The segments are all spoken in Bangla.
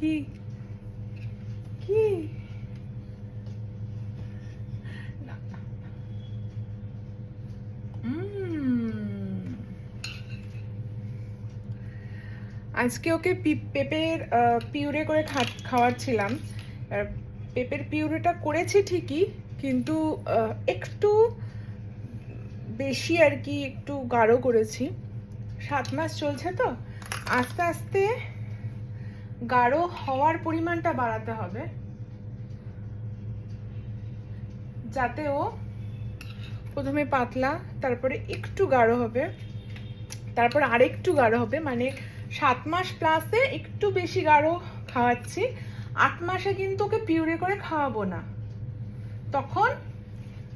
কি? কি। আজকে ওকে পেঁপের পিউরে করে খাওয়াচ্ছিলাম। পেঁপের পিউরেটা করেছি ঠিকই, কিন্তু একটু বেশি আর কি একটু গাঢ় করেছি। সাত মাস চলছে তো। আস্তে আস্তে গাঢ় হওয়ার পরিমাণটা বাড়াতে হবে। যাতে ও প্রথমে পাতলা, তারপরে একটু গাঢ় হবে। তারপর আরেকটু গাঢ় হবে মানে সাত মাস প্লাসে একটু বেশি গাঢ় খাওয়াচ্ছি। আট মাসে কিন্তু ওকে পিউরে করে খাওয়াবো না। তখন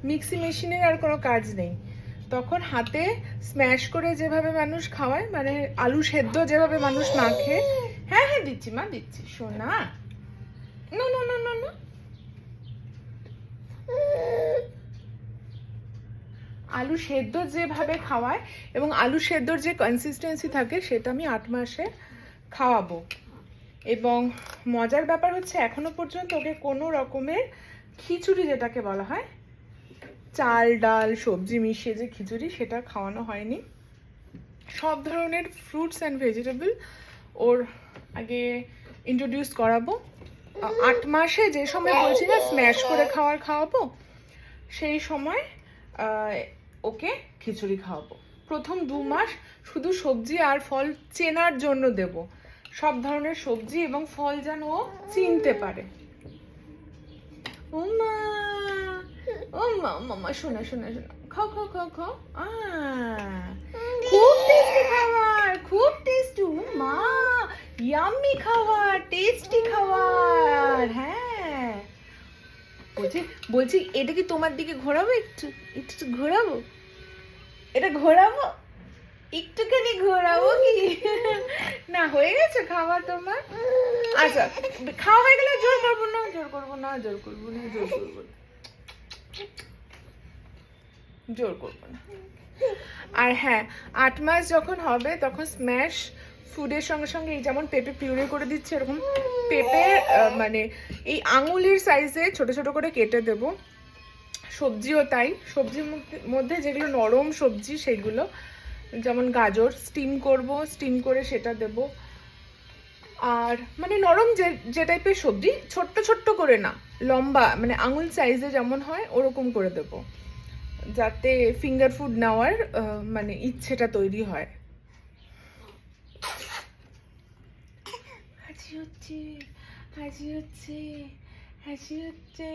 মিক্সি মেশিনের আর কোনো কাজ নেই। তখন হাতে স্ম্যাশ করে যেভাবে মানুষ খাওয়ায় মানে আলু সেদ্ধ যেভাবে মানুষ মাখে হ্যাঁ হ্যাঁ দিচ্ছি, মা দিচ্ছি সোনা no no no no no. আলু সেদ্ধ যেভাবে খাওয়ায় এবং আলু সেদ্ধর যে কনসিস্টেন্সি থাকে, সেটা আমি আট মাসে খাওয়াবো। এবং মজার ব্যাপার হচ্ছে, এখনও পর্যন্ত ওকে কোনো রকমের খিচুড়ি যেটাকে বলা হয়, চাল, ডাল, সবজি মিশিয়ে যে খিচুড়ি, সেটা খাওয়ানো হয়নি। সব ধরনের ফ্রুটস অ্যান্ড ভেজিটেবল ওর আগে ইন্ট্রোডিউস করাবো। আট মাসে যে সময় বলছি না স্ম্যাশ করে খাওয়ার খাওয়াবো সেই সময় ওকে খিচুড়ি খাওয়াবো। প্রথম দু মাস শুধু সবজি আর ফল চেনার জন্য দেব। সব ধরনের সবজি এবং ফল যেন ও চিনতে পারে। ও মা ও মা মামা শোনা শোনা শোনা। খাও খাও খাও খাও। আহ, খুব টেস্টি খাবার খুব টেস্টি ও মা ইয়াম্মি খাবার টেস্টি খাবার হ্যাঁ। বলছি বলছি, এটা কি তোমার দিকে ঘোরাবো একটু? একটু ঘোরাবো। এটা ঘোরাবো? একটুখানি ঘোরাবো কি? না, হয়ে গেছে খাওয়া তোমার। আচ্ছা খাওয়া হয়ে গেলে জোর করব না, জোর করব না, জোর করব না, জোর করব না। জোর করব না। আর হ্যাঁ আট মাস যখন হবে, তখন স্ম্যাশ ফুডের সঙ্গে সঙ্গে এই যেমন পেঁপে পিউরে করে দিচ্ছে, এরকম পেঁপে মানে এই আঙুলের সাইজে ছোট ছোট করে কেটে দেব। সবজিও তাই, সবজির মধ্যে- যেগুলো নরম সবজি সেগুলো, যেমন গাজর স্টিম করব স্টিম করে সেটা দেব। আর মানে নরম যে যে টাইপের সবজি, ছোট্ট ছোট্ট করে না, লম্বা মানে আঙুল সাইজে যেমন হয়, ওরকম করে দেব। যাতে ফিঙ্গার ফুড নেওয়ার মানে ইচ্ছেটা তৈরি হয়। হাসি হচ্ছে হাসি হচ্ছে হাসি হচ্ছে।